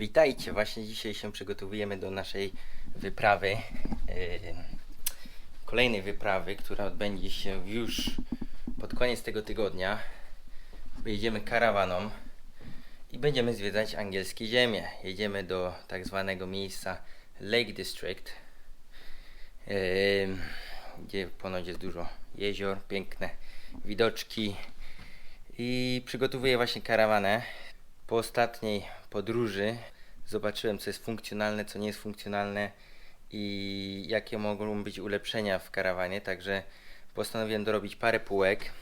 Witajcie, właśnie dzisiaj się przygotowujemy do naszej wyprawy, e, kolejnej wyprawy, która odbędzie się już pod koniec tego tygodnia. Jedziemy karawaną i będziemy zwiedzać angielskie ziemie. Jedziemy do tak zwanego miejsca Lake District, e, gdzie ponoć jest dużo jezior, piękne widoczki i przygotowuję właśnie karawanę. Po ostatniej podróży zobaczyłem, co jest funkcjonalne, co nie jest funkcjonalne i jakie mogą być ulepszenia w karawanie, także postanowiłem dorobić parę półek.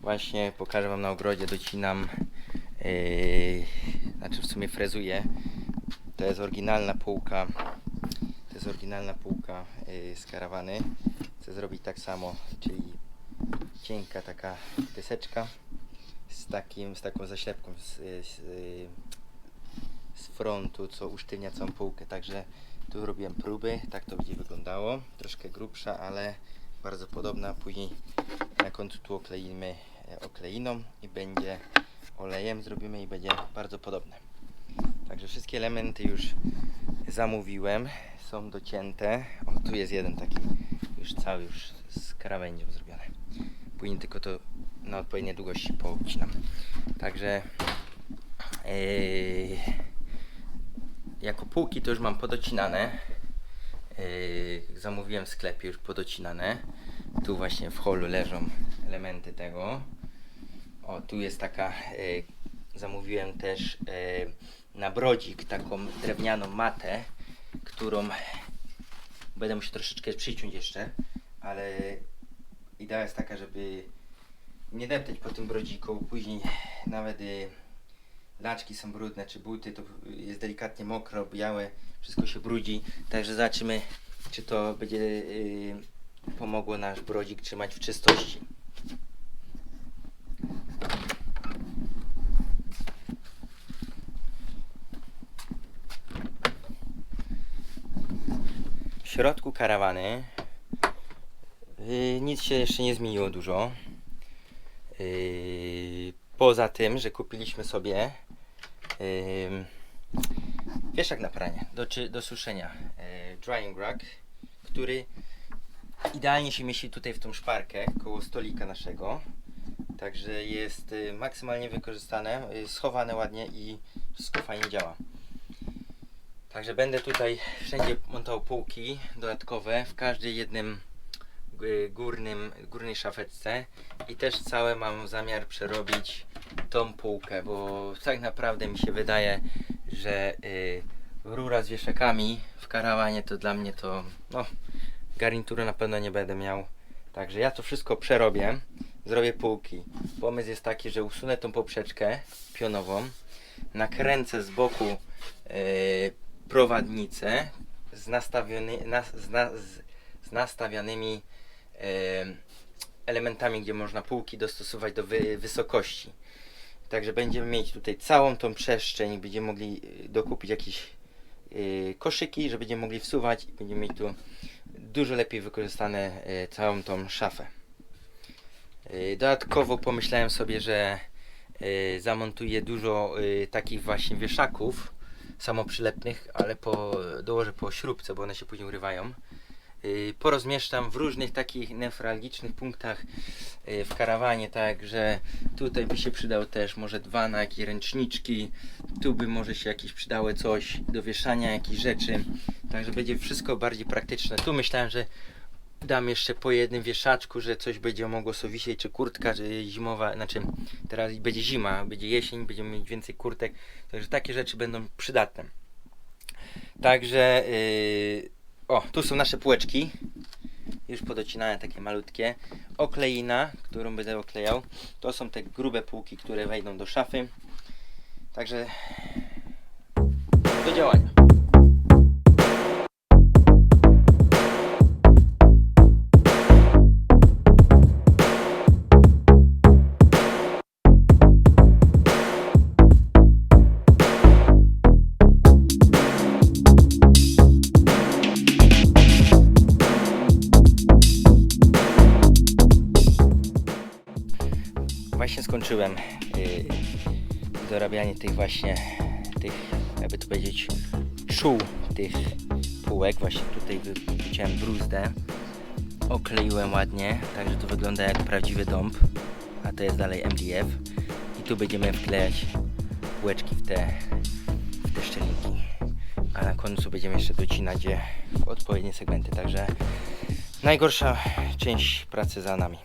Właśnie pokażę Wam na ogrodzie, docinam, yy, znaczy w sumie frezuję. To jest oryginalna półka, to jest oryginalna półka yy, z karawany. Chcę zrobić tak samo, czyli cienka taka deseczka z, takim, z taką zaślepką z, z, z frontu, co usztywnia całą półkę. Także tu robiłem próby, tak to będzie wyglądało. Troszkę grubsza, ale bardzo podobna. Później na końcu tu okleimy e, okleiną i będzie olejem zrobimy i będzie bardzo podobne. Także wszystkie elementy już zamówiłem, są docięte. O, tu jest jeden taki już cały już z krawędzią zrobiony. Później tylko to na odpowiedniej długości poucinam. Także yy, jako półki to już mam podocinane. Yy, zamówiłem w sklepie już podocinane. Tu właśnie w holu leżą elementy tego. O, tu jest taka, yy, zamówiłem też yy, na brodzik taką drewnianą matę, którą będę musiał troszeczkę przyciąć jeszcze, ale idea jest taka, żeby nie deptać po tym brodziku, później nawet y, laczki są brudne, czy buty, to jest delikatnie mokro, białe, wszystko się brudzi, także zobaczymy, czy to będzie y, pomogło nasz brodzik trzymać w czystości. W środku karawany y, nic się jeszcze nie zmieniło dużo. Yy, poza tym, że kupiliśmy sobie yy, wieszak na pranie do, do suszenia yy, drying rack, który idealnie się mieści tutaj w tą szparkę koło stolika naszego. Także jest maksymalnie wykorzystane, schowane ładnie i wszystko fajnie działa. Także będę tutaj wszędzie montował półki dodatkowe w każdej jednym górnym, górnej szafeczce i też całe mam zamiar przerobić tą półkę, bo tak naprawdę mi się wydaje, że y, rura z wieszakami w karawanie to dla mnie to no garnitury na pewno nie będę miał. Także ja to wszystko przerobię, zrobię półki. Pomysł jest taki, że usunę tą poprzeczkę pionową, nakręcę z boku y, prowadnicę z, nastawiony, na, z, na, z, elementami, gdzie można półki dostosować do wy, wysokości. Także będziemy mieć tutaj całą tą przestrzeń, będziemy mogli y, dokupić jakieś y, koszyki, że będziemy mogli wsuwać i będziemy mieć tu dużo lepiej wykorzystane y, całą tą szafę. Dodatkowo pomyślałem sobie, że y, zamontuję dużo takich właśnie wieszaków samoprzylepnych, ale po, dołożę po śrubce, bo one się później urywają. Y, porozmieszczam w różnych takich newralgicznych punktach y, w karawanie, tak, że tutaj by się przydał też może dwa na jakieś ręczniczki, tu by może się jakieś przydały coś do wieszania jakichś rzeczy, także będzie wszystko bardziej praktyczne. Tu myślałem, że dam jeszcze po jednym wieszaczku, że coś będzie mogło sobie wisieć, czy kurtka, czy zimowa, znaczy teraz będzie zima, będzie jesień, będziemy mieć więcej kurtek, także takie rzeczy będą przydatne. Także yy, o, tu są nasze półeczki. Już podocinane takie malutkie. Okleina, którą będę oklejał. To są te grube półki, które wejdą do szafy. Także do działania. Tych właśnie tych jakby to powiedzieć, czuł tych półek. Właśnie tutaj wy- wyciąłem bruzdę, okleiłem ładnie, także to wygląda jak prawdziwy dąb, a to jest dalej MDF. I tu będziemy wklejać półeczki w te, w te szczelinki. A na końcu będziemy jeszcze docinać je w odpowiednie segmenty, także najgorsza część pracy za nami.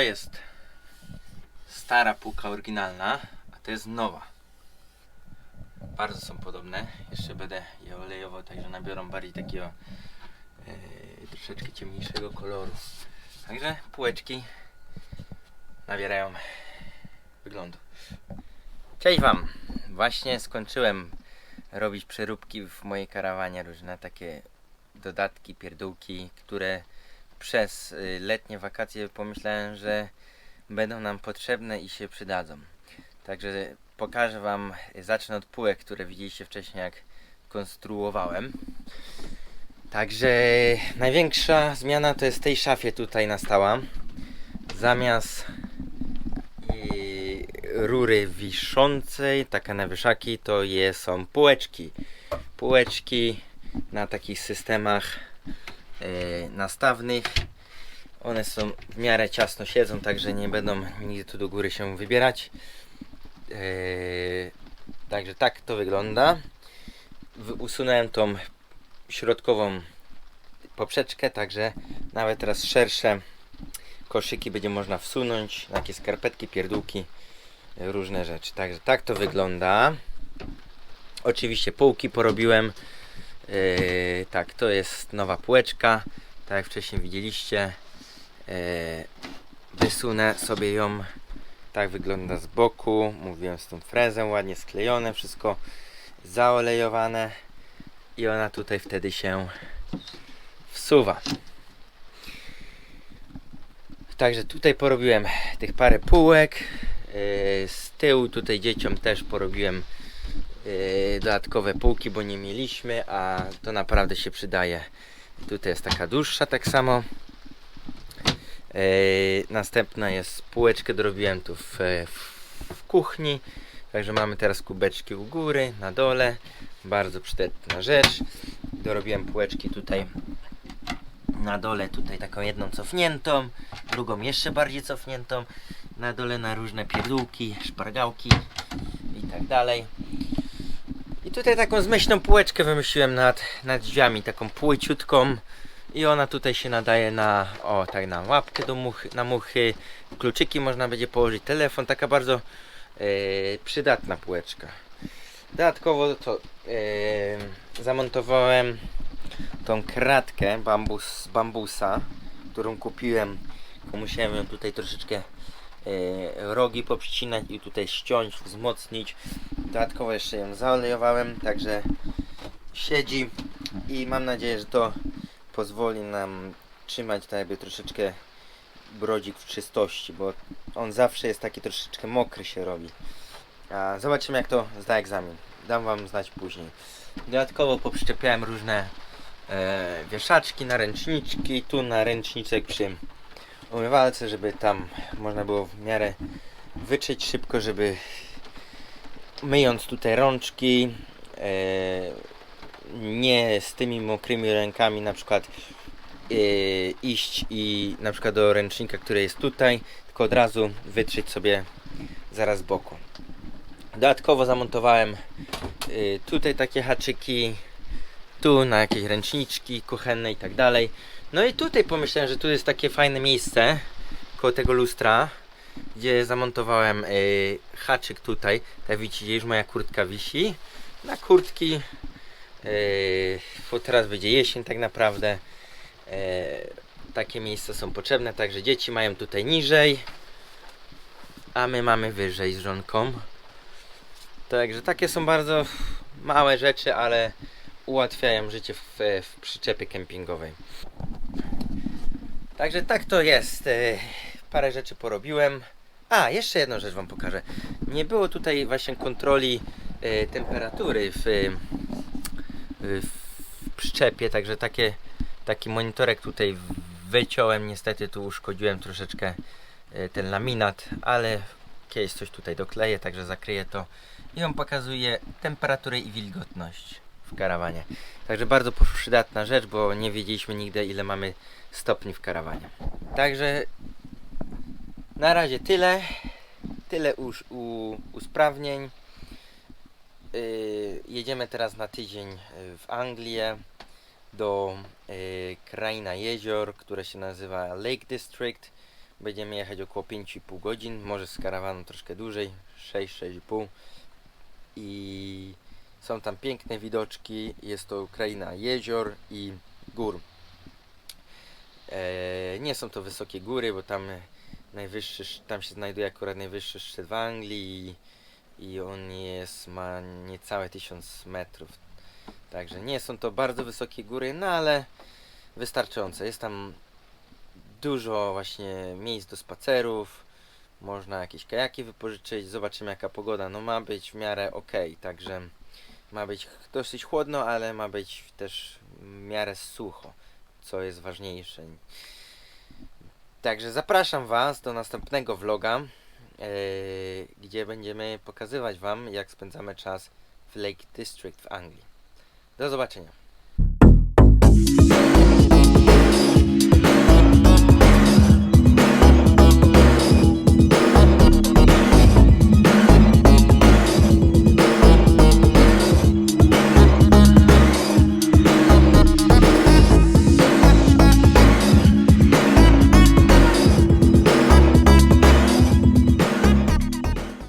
To jest stara półka oryginalna, a to jest nowa. Bardzo są podobne. Jeszcze będę je olejował, także nabiorą bardziej takiego e, troszeczkę ciemniejszego koloru. Także półeczki nabierają wyglądu. Cześć Wam! Właśnie skończyłem robić przeróbki w mojej karawanie, różne takie dodatki, pierdółki, które przez y, letnie wakacje pomyślałem, że będą nam potrzebne i się przydadzą. Także pokażę Wam, zacznę od półek, które widzieliście wcześniej jak konstruowałem. Także największa zmiana to jest tej szafie tutaj nastała. Zamiast y, rury wiszącej, taka na wieszaki, to je są półeczki. Półeczki na takich systemach nastawnych. One są w miarę ciasno siedzą, także nie będą nigdy tu do góry się wybierać. E, Także tak to wygląda. Usunąłem tą środkową poprzeczkę, także nawet teraz szersze koszyki będzie można wsunąć, takie skarpetki, pierdółki, e, różne rzeczy. Także tak to wygląda. Oczywiście półki porobiłem. Yy, tak, to jest nowa półeczka. Tak jak wcześniej widzieliście. Yy, wysunę sobie ją. Tak wygląda z boku. Mówiłem z tą frezą, ładnie sklejone, wszystko zaolejowane. I ona tutaj wtedy się wsuwa. Także tutaj porobiłem tych parę półek. Yy, z tyłu tutaj dzieciom też porobiłem dodatkowe półki, bo nie mieliśmy, a to naprawdę się przydaje. Tutaj jest taka dłuższa tak samo. Yy, następna jest półeczkę dorobiłem tu w, w, w kuchni. Także mamy teraz kubeczki u góry, na dole. Bardzo przydatna rzecz. Dorobiłem półeczki tutaj na dole, tutaj taką jedną cofniętą, drugą jeszcze bardziej cofniętą. Na dole na różne pierdółki, szpargałki i tak dalej. I tutaj taką zmyślną półeczkę wymyśliłem nad, nad drzwiami, taką płyciutką. I ona tutaj się nadaje na, o tak na łapkę do muchy, na muchy. Kluczyki można będzie położyć, telefon, taka bardzo e, przydatna półeczka. Dodatkowo to e, zamontowałem tą kratkę bambus, z bambusa, którą kupiłem. Musiałem ją tutaj troszeczkę e, rogi poprzycinać i tutaj ściąć, wzmocnić. Dodatkowo jeszcze ją zaolejowałem, także siedzi i mam nadzieję, że to pozwoli nam trzymać tak jakby troszeczkę brodzik w czystości, bo on zawsze jest taki troszeczkę mokry się robi. A zobaczymy jak to zda egzamin. Dam wam znać później. Dodatkowo poprzczepiałem różne e, wieszaczki, naręczniczki, tu naręczniczek przy umywalce, żeby tam można było w miarę wyczyć szybko, żeby myjąc tutaj rączki e, nie z tymi mokrymi rękami na przykład e, iść i na przykład do ręcznika, który jest tutaj, tylko od razu wytrzeć sobie zaraz z boku. Dodatkowo zamontowałem y, tutaj takie haczyki, tu na jakieś ręczniczki kuchenne i tak dalej. No i tutaj pomyślałem, że tu jest takie fajne miejsce koło tego lustra, gdzie zamontowałem y, haczyk tutaj. Tak widzicie, już moja kurtka wisi. Na kurtki, y, bo teraz będzie jesień tak naprawdę. E, takie miejsca są potrzebne, także dzieci mają tutaj niżej, a my mamy wyżej z żonką. Także takie są bardzo małe rzeczy, ale ułatwiają życie w, w przyczepie kempingowej. Także tak to jest. Parę rzeczy porobiłem. A, jeszcze jedną rzecz Wam pokażę. Nie było tutaj właśnie kontroli e, temperatury w, e, w przyczepie, także takie, taki monitorek tutaj wyciąłem. Niestety tu uszkodziłem troszeczkę e, ten laminat, ale kiedyś coś tutaj dokleję, także zakryję to i on pokazuje temperaturę i wilgotność w karawanie. Także bardzo przydatna rzecz, bo nie wiedzieliśmy nigdy ile mamy stopni w karawanie. Także na razie tyle. Tyle już u, usprawnień. Yy, jedziemy teraz na tydzień w Anglię do yy, kraina jezior, które się nazywa Lake District. Będziemy jechać około 5,5 godzin, może z karawaną troszkę dłużej, 6-6,5 i są tam piękne widoczki. Jest to kraina jezior i gór. E, nie są to wysokie góry, bo tam najwyższy, sz- tam się znajduje akurat najwyższy szczyt w Anglii i, on jest, ma niecałe 1000 metrów. Także nie są to bardzo wysokie góry, no ale wystarczające. Jest tam dużo właśnie miejsc do spacerów, można jakieś kajaki wypożyczyć, zobaczymy jaka pogoda. No ma być w miarę ok, także ma być dosyć chłodno, ale ma być też w miarę sucho, co jest ważniejsze. Także zapraszam Was do następnego vloga, yy, gdzie będziemy pokazywać Wam jak spędzamy czas w Lake District w Anglii. Do zobaczenia.